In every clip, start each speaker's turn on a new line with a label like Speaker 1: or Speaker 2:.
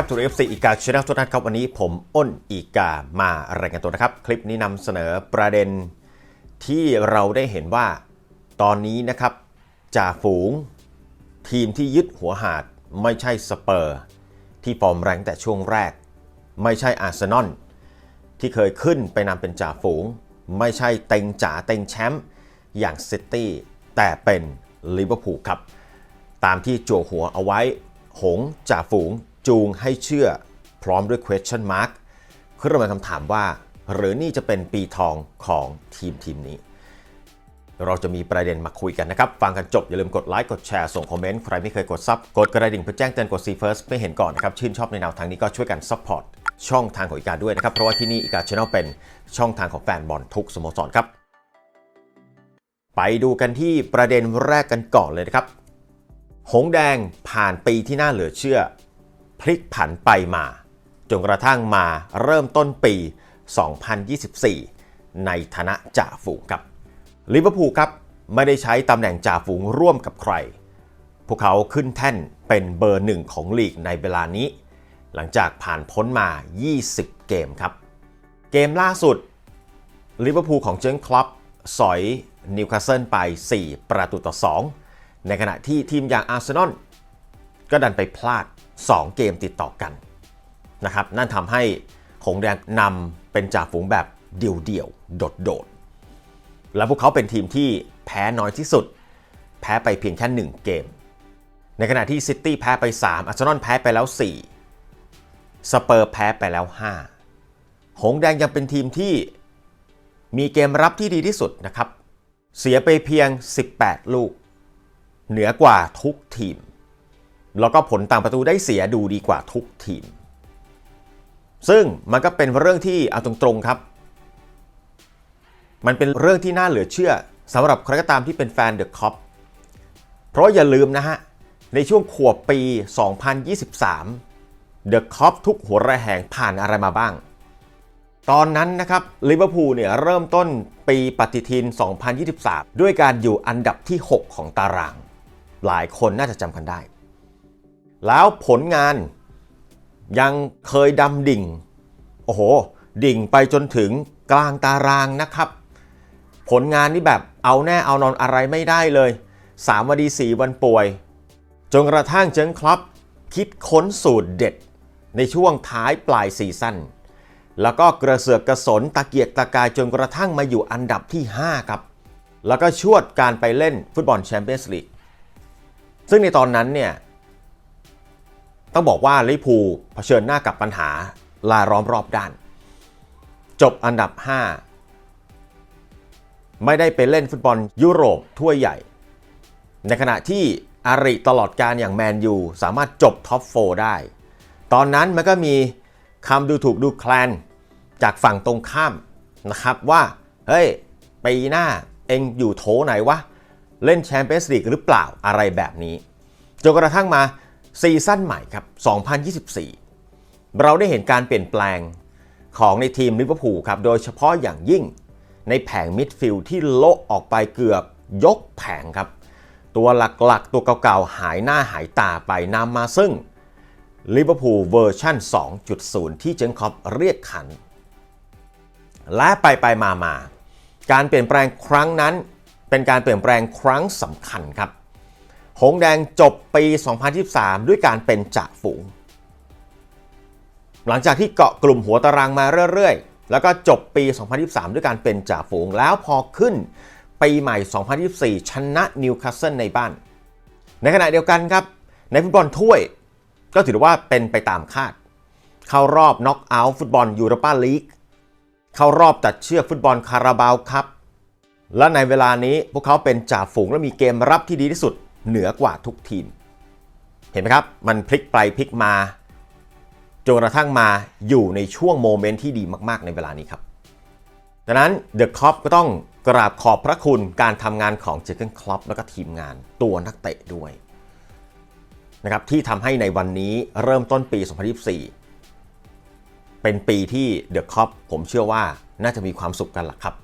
Speaker 1: ครับทูเอฟซีอีกาชแนลทุกท่านครับวันนี้ผมอ้นอีกามารายงานตัวนะครับ คลิปนี้นำเสนอประเด็นที่เราได้เห็นว่าตอนนี้นะครับจ่าฝูง ทีมที่ยึดหัวหาดไม่ใช่สเปอร์ ที่ฟอร์มแรงแต่ช่วงแรก ไม่ใช่อาร์เซนอลที่เคยขึ้นไปนำเป็นจ่าฝูง ไม่ใช่เต็งจ๋าเต็งแชมป์อย่างซิตี้แต่เป็นลิเวอร์พูลครับ ตามที่จั่วหัวเอาไว้หงจ่าฝูง จูงให้เชื่อพร้อมด้วย question mark เพื่อมาคำถามว่า หรือนี่จะเป็นปีทองของทีมทีมนี้ เราจะมีประเด็นมาคุยกันนะครับ ฟังกันจบอย่าลืมกดไลค์กดแชร์ส่งคอมเมนต์ใครไม่เคยกดซับกดกระดิ่งเพื่อแจ้งเตือนกด see first ไม่เห็นก่อนนะครับชื่นชอบในแนวทางนี้ก็ช่วยกันซัพพอร์ตช่องทางของอีกาด้วยนะครับเพราะว่าที่นี่อีกาชแนลเป็นช่องทางของแฟนบอลทุกสโมสรครับ ไปดูกันที่ประเด็นแรกกันก่อนเลยนะครับ หงแดงผ่านปีที่น่าเหลือเชื่อ พลิกผันไปมา จนกระทั่งมาเริ่มต้นปี 2024 ในฐานะจ่าฝูงครับลิเวอร์พูลครับไม่ได้ใช้ตำแหน่งจ่าฝูงร่วมกับใคร พวกเขาขึ้นแท่นเป็นเบอร์หนึ่งของลีกในเวลานี้ หลังจากผ่านพ้นมา 20 เกมครับ เกมล่าสุดลิเวอร์พูลของเจนคลับสอยนิวคาสเซิลไป 4 ประตูต่อ 2 ในขณะที่ทีมอย่างอาร์เซนอลก็ดันไปพลาด 2 เกมติดต่อกันนะครับนั่นทำให้หงแดงนำเป็นจ่าฝูงแบบเดี่ยวๆโดดๆ และพวกเขาเป็นทีมที่แพ้น้อยที่สุด แพ้ไปเพียงแค่ 1 เกม ในขณะที่ซิตี้แพ้ไป 3 อาร์เซนอลแพ้ไปแล้ว 4 สเปอร์แพ้ไปแล้ว 5 หงแดงยังเป็นทีมที่มีเกมรับที่ดีที่สุดนะครับ เสียไปเพียง 18 ลูก เหนือกว่าทุกทีม แล้วก็ผลต่างประตูได้เสียดูดีกว่าทุกทีม ซึ่งมันก็เป็นเรื่องที่เอาตรงๆครับ มันเป็นเรื่องที่น่าเหลือเชื่อสำหรับใครก็ตามที่เป็นแฟนเดอะคอปเพราะอย่าลืมนะฮะ ในช่วงขวบปี 2023 เดอะคอปทุกหัวระแหงผ่านอะไรมาบ้าง ตอนนั้นนะครับลิเวอร์พูลเนี่ยเริ่มต้นปีปฏิทิน 2023 ด้วยการอยู่อันดับที่ 6 ของตาราง หลายคนน่าจะจำกันได้ แล้วผลงานยังเคยดำดิ่ง โอ้โห ดิ่งไปจนถึงกลางตารางนะครับ ผลงานนี่แบบเอาแน่เอานอนอะไรไม่ได้เลย 3 วันดี 4 วันป่วย จนกระทั่งเจิงคลับ คิดค้นสูตรเด็ด ในช่วงท้ายปลายซีซั่นแล้วก็กระเสือกกระสนตะเกียกตะกายจนกระทั่งมาอยู่อันดับที่ 5 ครับ แล้วก็ชวดการไปเล่นฟุตบอลแชมเปี้ยนส์ลีกซึ่งในตอนนั้นเนี่ย ต้องบอกว่าลิพูเผชิญหน้ากับปัญหาลาร้อมรอบด้าน จบอันดับ 5 ไม่ได้ไปเล่นฟุตบอลยุโรปถ้วยใหญ่ ในขณะที่อาริตลอดการอย่างแมนยูสามารถจบท็อปโฟได้ ตอนนั้นมันก็มีคำดูถูกดูแคลนจากฝั่งตรงข้ามนะครับว่า เฮ้ยปีหน้าเองอยู่โถไหนวะ เล่นแชมเปี้ยนส์ลีกหรือเปล่าอะไรแบบนี้จนกระทั่งมา ซีซั่นใหม่ครับ 2024 เราได้เห็นการเปลี่ยนแปลงของในทีมลิเวอร์พูลครับ โดยเฉพาะอย่างยิ่งในแผงมิดฟิลด์ที่โละออกไปเกือบยกแผงครับ ตัวหลักๆ ตัวเก่าๆ หายหน้าหายตาไปนำมาซึ่งลิเวอร์พูลเวอร์ชัน2.0 ที่เจนคอปเรียกขัน และไปไปมามาการเปลี่ยนแปลงครั้งนั้นเป็นการเปลี่ยนแปลงครั้งสำคัญครับ หงแดงจบปี 2023 ด้วยการเป็นจ่าฝูง หลังจากที่เกาะกลุ่มหัวตารางมาเรื่อยๆ แล้วก็จบปี 2023 ด้วยการเป็นจ่าฝูง แล้วพอขึ้นปีใหม่ 2024 ชนะนิวคาสเซิลในบ้าน ในขณะเดียวกันครับ ในฟุตบอลถ้วย ก็ถือว่าเป็นไปตามคาด เข้ารอบน็อกเอาท์ฟุตบอลยูโรปาลีก เข้ารอบตัดเชือกฟุตบอลคาราบาวครับ และในเวลานี้พวกเขาเป็นจ่าฝูงและมีเกมรับที่ดีที่สุด เหนือกว่าทุกทีม เห็นไหมครับ มันพลิกไปพลิกมาจนกระทั่งมาอยู่ในช่วงโมเมนต์ที่ดีมากๆในเวลานี้ครับดังนั้นเดอะคอปก็ต้องกราบขอบพระคุณการทำงานของเจเกนคลอปแล้วก็ทีมงานตัวนักเตะด้วยนะครับที่ทำให้ในวันนี้เริ่มต้นปี 2024 เป็นปีที่เดอะคอปผมเชื่อว่าน่าจะมีความสุขกันล่ะครับ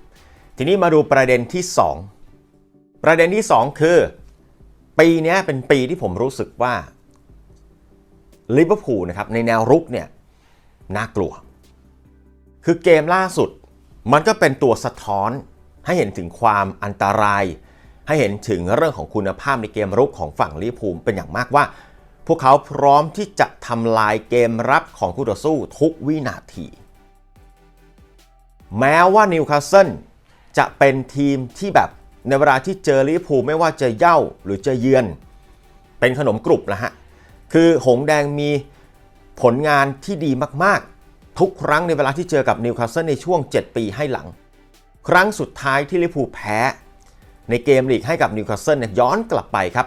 Speaker 1: ทีนี้มาดูประเด็นที่ 2 ประเด็นที่ 2 คือ ปีนี้เป็นปีที่ผมรู้สึกว่าลิเวอร์พูลนะครับในแนวรุกเนี่ยน่ากลัว คือเกมล่าสุดมันก็เป็นตัวสะท้อนให้เห็นถึงความอันตราย ให้เห็นถึงเรื่องของคุณภาพในเกมรุกของฝั่งลิเวอร์พูลเป็นอย่างมากว่า พวกเขาพร้อมที่จะทำลายเกมรับของคู่ต่อสู้ทุกวินาที แม้ว่านิวคาสเซิลจะเป็นทีมที่แบบ ในเวลาที่เจอลิพูไม่ว่าจะเย่าหรือจะเยือน เป็นขนมกรุบนะฮะ คือหงแดงมีผลงานที่ดีมากๆ ทุกครั้งในเวลาที่เจอกับนิวคาสเซิลในช่วง 7 ปีให้หลัง ครั้งสุดท้ายที่ลิพูแพ้ ในเกมลีกให้กับนิวคาสเซิลย้อนกลับไปครับ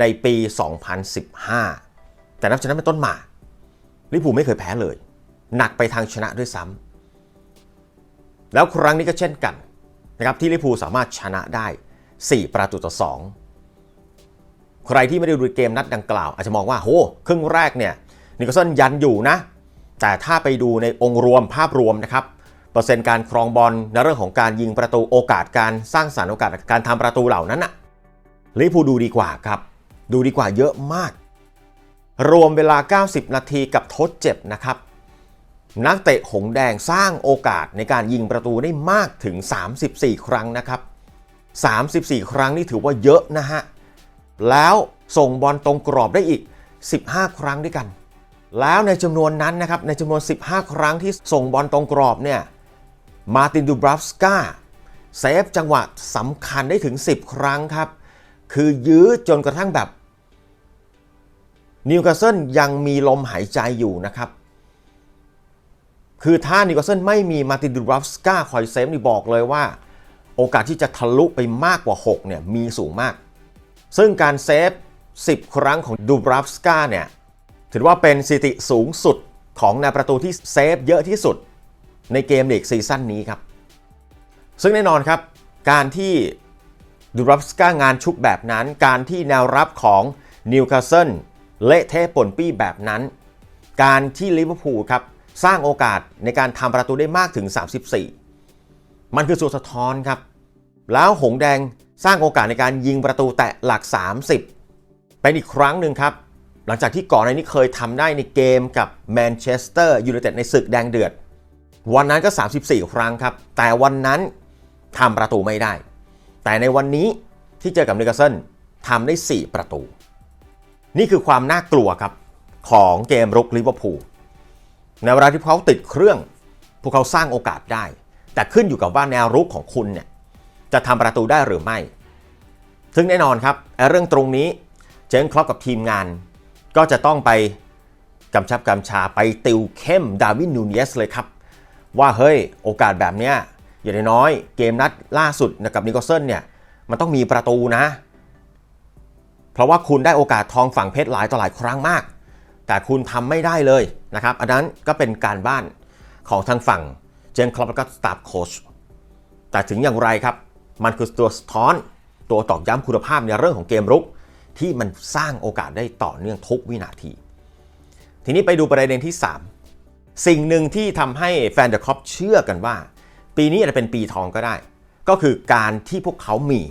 Speaker 1: ในปี 2015 แต่นับจากนั้นเป็นต้นมาลิพูไม่เคยแพ้เลย หนักไปทางชนะด้วยซ้ำแล้วครั้งนี้ก็เช่นกัน นะครับที่ลิเวอร์พูลสามารถชนะได้ 4 ประตูต่อ 2 ใครที่ไม่ได้ดูเกมนัดดังกล่าว อาจจะมองว่าโหครึ่งแรกเนี่ยนิวคาสเซิลยันอยู่นะ แต่ถ้าไปดูในองค์รวมภาพรวมนะครับเปอร์เซ็นต์การครองบอลในเรื่องของการยิงประตูโอกาสการสร้างสรรค์โอกาสการทำประตูเหล่านั้นน่ะลิเวอร์พูลดูดีกว่าครับ ดูดีกว่าเยอะมาก รวมเวลา 90 นาทีกับทดเจ็บนะครับ นักเตะหงแดงสร้างโอกาสในการยิงประตูได้มากถึง 34 ครั้งนะครับ 34 ครั้งนี่ถือว่าเยอะนะฮะ แล้วส่งบอลตรงกรอบได้อีก 15 ครั้งด้วยกัน แล้วในจำนวนนั้นนะครับ ในจำนวน 15 ครั้งที่ส่งบอลตรงกรอบเนี่ย มาตินดูบราฟสกาเซฟจังหวะสำคัญได้ถึง 10 ครั้งครับ คือยื้อจนกระทั่งแบบนิวคาสเซิลยังมีลมหายใจอยู่นะครับ คือถ้านิวคาสเซิลไม่มีมาตินดูราฟสกาคอยเซฟนี่บอกเลยว่า โอกาสที่จะทะลุไปมากกว่า 6 เนี่ยมีสูงมาก ซึ่งการเซฟ 10 ครั้งของดูบราฟสกาเนี่ยถือว่าเป็นสถิติสูงสุดของนายประตูที่เซฟเยอะที่สุดในเกมลีกซีซั่นนี้ครับ ซึ่งแน่นอนครับ การที่ดูราฟสกางานชุกแบบนั้น การที่แนวรับของนิวคาสเซิลเละเทะป่นปี้แบบนั้น การที่ลิเวอร์พูลครับ สร้างโอกาสในการทำประตูได้มากถึง 34 มันคือส่วนสะท้อนครับ แล้วหงแดงสร้างโอกาสในการยิงประตูแตะหลัก 30 เป็นอีกครั้งหนึ่งครับ หลังจากที่ก่อนในนี้เคยทำได้ในเกมกับแมนเชสเตอร์ยูไนเต็ดในศึกแดงเดือด วันนั้นก็ 34 ครั้งครับ แต่วันนั้นทำประตูไม่ได้ แต่ในวันนี้ที่เจอกับนิวคาเซิลทำได้ 4 ประตู นี่คือความน่ากลัวครับของเกมรุกลิเวอร์พูล ในเวลาที่เขาติดเครื่อง พวกเขาสร้างโอกาสได้ แต่ขึ้นอยู่กับว่าแนวรุกของคุณเนี่ยจะทำประตูได้หรือไม่ ซึ่งแน่นอนครับเรื่องตรงนี้เจนครอปกับทีมงาน ก็จะต้องไปกำชับกำชาไปติวเข้มดาวินนูเนสเลยครับ ว่าเฮ้ยโอกาสแบบเนี้ยอย่างน้อยเกมนัดล่าสุดกับนิโคลเซนเนี่ยมันต้องมีประตูนะ เพราะว่าคุณได้โอกาสทองฝั่งเพชรหลายต่อหลายครั้งมาก แต่คุณทำไม่ได้เลยนะครับ อันนั้นก็เป็นการบ้านของทางฝั่งเจนคลอปและก็สตาฟโค้ชแต่ถึงอย่างไรครับ มันคือตัวสะท้อนตัวตอกย้ำคุณภาพในเรื่องของเกมรุก ที่มันสร้างโอกาสได้ต่อเนื่องทุกวินาที ทีนี้ไปดูประเด็นที่ 3 สิ่งหนึ่งที่ทำให้แฟนเดอะคอปเชื่อกันว่า ปีนี้อาจจะเป็นปีทองก็ได้ ก็คือการที่พวกเขามี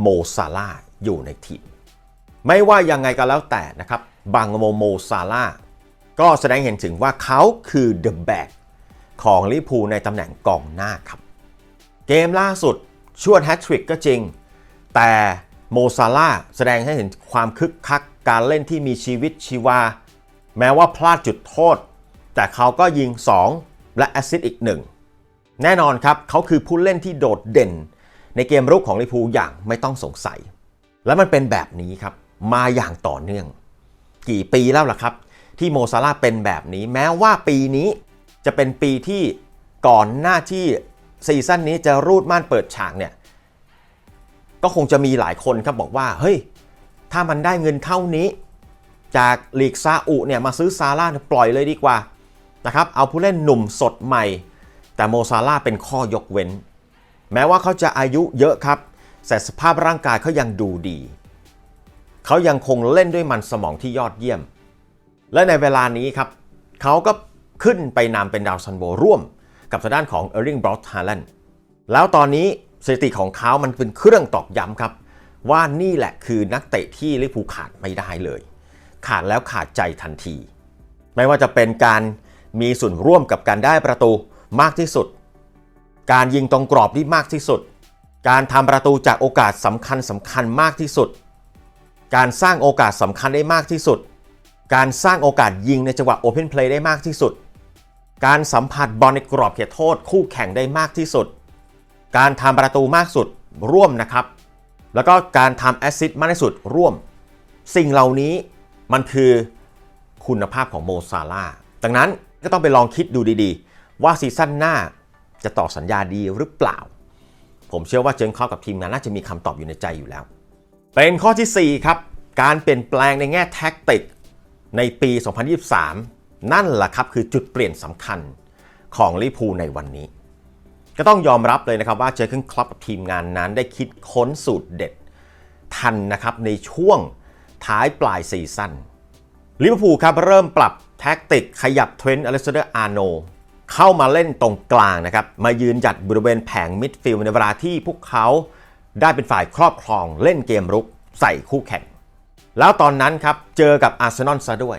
Speaker 1: โมซาลาอยู่ในทีมไม่ว่ายังไงก็แล้วแต่นะครับ บางโมโมซาลาก็แสดงเห็นถึงว่าเขาคือ The Back ของลิพูในตำแหน่งกองหน้าครับ เกมล่าสุดชวดแฮตทริกก็จริง แต่โมซาลาแสดงให้เห็นความคึกคักการเล่นที่มีชีวิตชีวา แม้ว่าพลาดจุดโทษ แต่เขาก็ยิง 2 และแอสซิสต์อีกหนึ่งแน่นอนครับเขาคือผู้เล่นที่โดดเด่น ในเกมรุกของลิพูอย่างไม่ต้องสงสัย และมันเป็นแบบนี้ครับ มาอย่างต่อเนื่อง กี่ปีแล้วล่ะครับ ที่โมซาลาเป็นแบบนี้ แม้ว่าปีนี้จะเป็นปีที่ก่อนหน้าที่ซีซั่นนี้จะรูดม่านเปิดฉากเนี่ยก็คงจะมีหลายคนครับบอกว่าเฮ้ยถ้ามันได้เงินเท่านี้ จากลีกซาอุเนี่ยมาซื้อซาร่าปล่อยเลยดีกว่านะครับเอาผู้เล่นหนุ่มสดใหม่ แต่โมซาร่าเป็นข้อยกเว้น แม้ว่าเขาจะอายุเยอะครับ แต่สภาพร่างกายเขายังดูดี เขายังคงเล่นด้วยมันสมองที่ยอดเยี่ยม และในเวลานี้ครับ เขาก็ขึ้นไปนำเป็นดาวซันโบร่วม กับทางด้านของเออร์ลิงบรอตฮาแลนด์แล้วตอนนี้สถิติของเขามันเป็นเครื่องตอกย้ำครับ ว่านี่แหละคือนักเตะที่ลิปูขาดไม่ได้เลย ขาดแล้วขาดใจทันที ไม่ว่าจะเป็นการมีส่วนร่วมกับการได้ประตูมากที่สุด การยิงตรงกรอบที่มากที่สุด การทำประตูจากโอกาสสำคัญสำคัญมากที่สุด การสร้างโอกาสสำคัญได้มากที่สุด การสร้างโอกาสยิงในจังหวะโอเพนเพลย์ได้มากที่สุด การสัมผัสบอลในกรอบเขตโทษคู่แข่งได้มากที่สุด การทำประตูมากสุดร่วมนะครับ แล้วก็การทำแอสซิสต์มากที่สุดร่วม สิ่งเหล่านี้มันคือคุณภาพของโมซาลาดังนั้นก็ต้องไปลองคิดดูดีๆ ว่าซีซั่นหน้าจะต่อสัญญาดีหรือเปล่า ผมเชื่อว่าเจนคอปกับทีมงานน่าจะมีคำตอบอยู่ในใจอยู่แล้ว เป็นข้อทีสี่ 4 ครับ การเปลี่ยนแปลงในแง่แท็กติกในปี 2023 นั่นแหละครับคือจุดเปลี่ยนสำคัญของลิพูในวันนี้ ก็ต้องยอมรับเลยนะครับว่าเจอร์เกนคลับกับทีมงานนั้นได้คิดค้นสูตรเด็ด ทันนะครับในช่วงท้ายปลายซีซั่นลิเวอร์พูลครับเริ่มปรับแท็กติกขยับเทรนต์อเล็กซานเดอร์อาร์โนเข้ามาเล่นตรงกลางนะครับ มายืนจัดบริเวณแผงมิดฟิลด์ในเวลาที่พวกเขา ได้เป็นฝ่ายครอบครองเล่นเกมรุกใส่คู่แข่ง แล้วตอนนั้นครับเจอกับอาร์เซนอลซะด้วย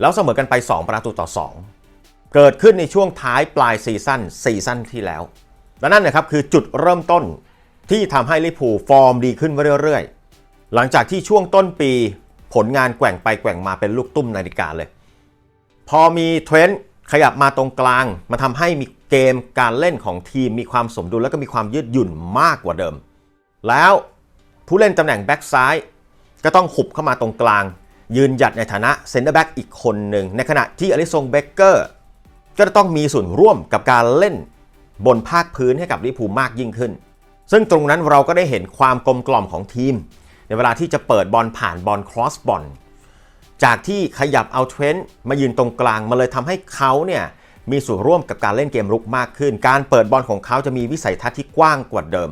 Speaker 1: แล้วเสมอกันไป 2 ประตูต่อ 2 เกิดขึ้นในช่วงท้ายปลายซีซั่นซีซั่นที่แล้ว และนั่นนะครับคือจุดเริ่มต้นที่ทำให้ลิเวอร์พูฟอร์มดีขึ้นเรื่อยๆ หลังจากที่ช่วงต้นปีผลงานแกว่งไปแกว่งมาเป็นลูกตุ้มนาฬิกาเลย พอมีเทรนด์ขยับมาตรงกลาง มาทำให้มีเกมการเล่นของทีมมีความสมดุลและก็มีความยืดหยุ่นมากกว่าเดิม แล้วผู้เล่นตำแหน่งแบ็กซ้ายก็ต้องขุบเข้ามาตรงกลาง ยืนหยัดในฐานะเซนเตอร์แบ็กอีกคนหนึ่ง ในขณะที่อลิซงเบเกอร์ก็จะต้องมีส่วนร่วมกับการเล่นบนภาคพื้นให้กับลิพูมากยิ่งขึ้น ซึ่งตรงนั้นเราก็ได้เห็นความกลมกล่อมของทีม ในเวลาที่จะเปิดบอลผ่านบอลครอสบอลจากที่ขยับเอาเทรนต์มายืนตรงกลางมาเลยทำให้เขาเนี่ยมีส่วนร่วมกับการเล่นเกมรุกมากขึ้น การเปิดบอลของเขาจะมีวิสัยทัศน์ที่กว้างกว่าเดิม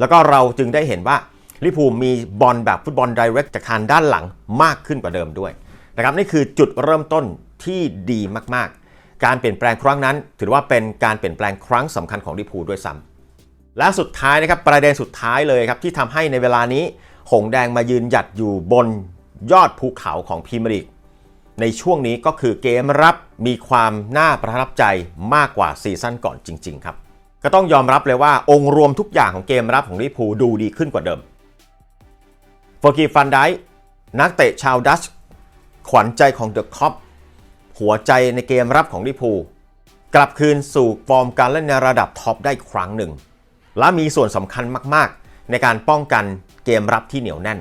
Speaker 1: แล้วก็เราจึงได้เห็นว่าลิพูมีบอลแบบฟุตบอลไดเรกจากทางด้านหลังมากขึ้นกว่าเดิมด้วยนะครับนี่คือจุดเริ่มต้นที่ดีมากๆ การเปลี่ยนแปลงครั้งนั้น ถือว่าเป็นการเปลี่ยนแปลงครั้งสำคัญของลิพูด้วยซ้ำและสุดท้ายนะครับประเด็นสุดท้ายเลยครับที่ทำให้ในเวลานี้ หงแดงมายืนหยัดอยู่บนยอดภูเขาของพรีเมียร์ลีกในช่วงนี้ก็คือเกมรับมีความน่าประทับใจมากกว่าซีซั่นก่อนจริง ๆ ครับ ก็ต้องยอมรับเลยว่าองค์รวมทุกอย่างของเกมรับของลิเวอร์พูลดูดีขึ้นกว่าเดิมฟอร์กีฟันไดนักเตะชาวดัชขวัญใจของเดอะคอปหัวใจในเกมรับของลิเวอร์พูลกลับคืนสู่ฟอร์มการเล่นในระดับท็อปได้ครั้งหนึ่ง และมีส่วนสำคัญมากๆ ในการป้องกันเกมรับที่เหนียวแน่น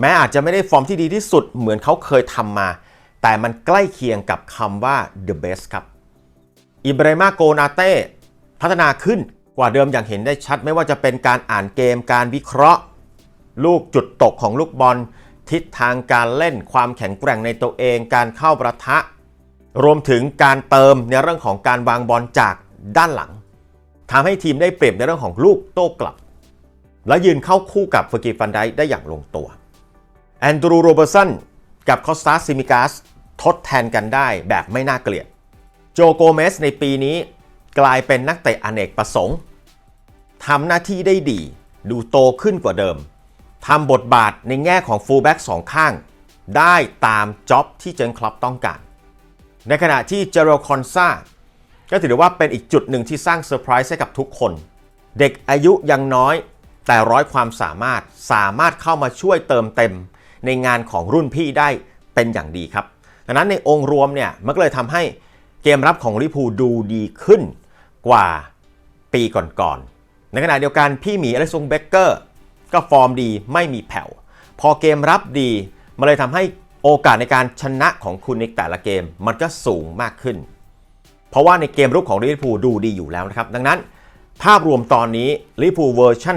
Speaker 1: แม้อาจจะไม่ได้ฟอร์มที่ดีที่สุดเหมือนเขาเคยทำมา แต่มันใกล้เคียงกับคำว่า the best ครับ อิบราฮิมาโกนาเต้ พัฒนาขึ้นกว่าเดิมอย่างเห็นได้ชัดไม่ว่าจะเป็นการอ่านเกมการวิเคราะห์ ลูกจุดตกของลูกบอล ทิศทางการเล่นความแข็งแกร่งในตัวเอง การเข้าประทะ รวมถึงการเติมในเรื่องของการวางบอลจากด้านหลังทำให้ทีมได้เปรียบในเรื่องของลูกโต้กลับ และยืนเข้าคู่กับเฟอร์กีฟันไดได้อย่างลงตัวแอนดรูโรเบอร์สันกับคอสตาซิมิกาสทดแทนกันได้แบบไม่น่าเกลียด โจโกเมสในปีนี้ กลายเป็นนักเตะอเนกประสงค์ทำหน้าที่ได้ดี ดูโตขึ้นกว่าเดิมทำบทบาทในแง่ของฟูลแบ็กสองข้าง ได้ตามจ็อบที่เจนคลับต้องการ ในขณะที่เจโรคอนซาก็ถือว่าเป็นอีกจุดหนึ่งที่สร้างเซอร์ไพรส์ให้กับทุกคน เด็กอายุยังน้อยแต่ร้อยความสามารถสามารถเข้ามาช่วยเติมเต็ม ในงานของรุ่นพี่ได้เป็นอย่างดีครับดังนั้นในองค์รวมเนี่ยมันก็เลยทำให้เกมรับของลิพูดูดีขึ้น กว่าปีก่อนๆ ในขณะเดียวกันพี่หมีอเล็กซงเบเกอร์ก็ฟอร์มดีไม่มีแผ่ว พอเกมรับดีมันเลยทำให้โอกาสในการชนะของคุณในแต่ละเกมมันก็สูงมากขึ้น เพราะว่าในเกมรุกของลิเวอร์พูลดูดีอยู่แล้วนะครับ ดังนั้นภาพรวมตอนนี้ลิเวอร์พูลเวอร์ชัน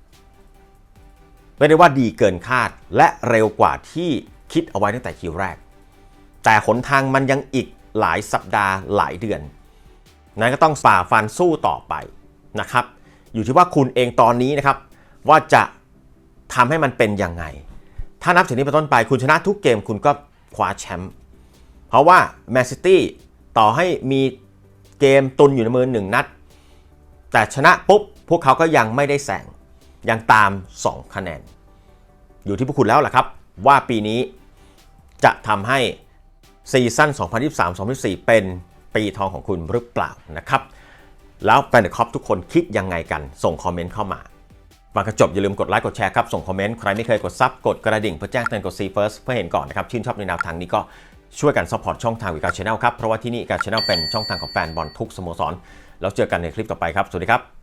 Speaker 1: 2.0 ไม่ได้ว่าดีเกินคาดและเร็วกว่าที่คิดเอาไว้ตั้งแต่คิวแรก แต่หนทางมันยังอีกหลายสัปดาห์หลายเดือน นั้นก็ต้องฝ่าฟันสู้ต่อไปนะครับ อยู่ที่ว่าคุณเองตอนนี้นะครับ ว่าจะทำให้มันเป็นยังไง ถ้านับถึงนี้เป็นต้นไปคุณชนะทุกเกมคุณก็คว้าแชมป์เพราะว่าแมนซิตี้ต่อให้มีเกมตุนอยู่ในมือหนึ่งนัด แต่ชนะปุ๊บ พวกเขาก็ยังไม่ได้แสงยังตาม 2 คะแนน อยู่ที่พวกคุณแล้วล่ะครับ ว่าปีนี้จะทำให้ซีซั่น2023-2024 เป็น ปีทองของคุณหรือเปล่านะครับ แล้วแฟนคลับทุกคนคิดยังไงกัน ส่งคอมเมนต์เข้ามาฟังกระจบอย่าลืมกดไลค์กดแชร์ครับ ส่งคอมเมนต์ ใครไม่เคยกดซับกดกระดิ่งเพื่อแจ้งเตือนกด See First เพื่อเห็นก่อนนะครับ ชื่นชอบในแนวทางนี้ก็ช่วยกันซัพพอร์ตช่องทางวิกาชแนลครับ เพราะว่าที่นี่วิกาชแนลเป็นช่องทางของแฟนบอลทุกสโมสร แล้วเจอกันในคลิปต่อไปครับ สวัสดีครับ